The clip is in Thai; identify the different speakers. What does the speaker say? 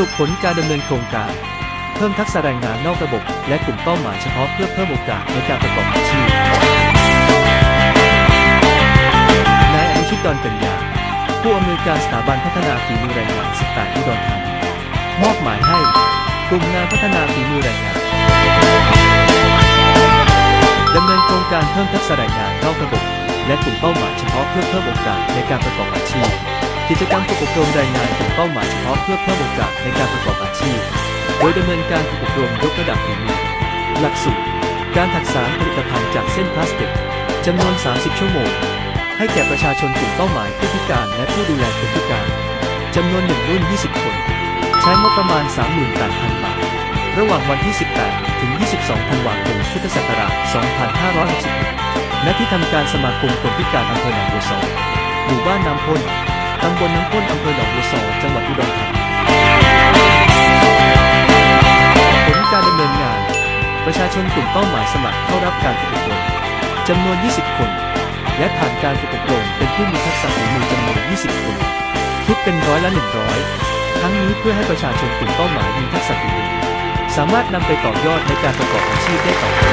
Speaker 1: รุปผลการดำเนินโครงการ เพิ่มทักษะแรงงานนอกระบบ และกลุ่มเป้าหมายเฉพาะเพื่อเพิ่มโอกาสในการประกอบอาชีพนายอนุชิตดอนกัญญาผู้อำนวยการสถาบันพัฒนาฝีมือแรงงาน18อุดรธานีมอบหมายให้กลุ่มงานพัฒนาฝีมือแรงงานดำเนินโครงการเพิ่มทักษะแรงงานนอกระบบ และกลุ่มเป้าหมายเฉพาะเพื่อเพิ่มโอกาสในการประกอบอาชีพ กิจกรรมฝึกอบรมแรงงานกลุ่มเป้าหมายเฉพาะเพื่อเพิ่มโอกาสในการประกอบอาชีพ โดยดำเนินการฝึกอบรมยกระดับฝีมือหลักสูตรการถักสานผลิตภัณฑ์จากเส้นพลาสติกจำนวน 30 ชั่วโมง ให้แก่ประชาชนกลุ่มเป้าหมายผู้พิการและผู้ดูแลคนพิการจำนวน1รุ่น 20 คน ใช้งบประมาณ 38,000 บาท ระหว่างวันที่ 18 ถึง 22 ธันวาคม พุทธศักราช 2566ณที่ทำการสมาคมคนพิการอำเภอหนองบัวซอหมู่บ้านน้ำพ่น ตำบลน้ำพ่นอำเภอหนองบัวซอจังหวัดอุดรธานีผลการดำเนินงาน ประชาชนกลุ่มเป้าหมายสมัครเข้ารับการฝึกอบรมจำนวน 20 คน และผ่านการฝึกอบรมเป็นผู้มีทักษะฝีมือจำนวน 20 คน คิดเป็นร้อยละ 100 ทั้งนี้เพื่อให้ประชาชนกลุ่มเป้าหมายมีทักษะฝีมือสามารถนำไปต่อยอดในการประกอบอาชีพได้ต่อไป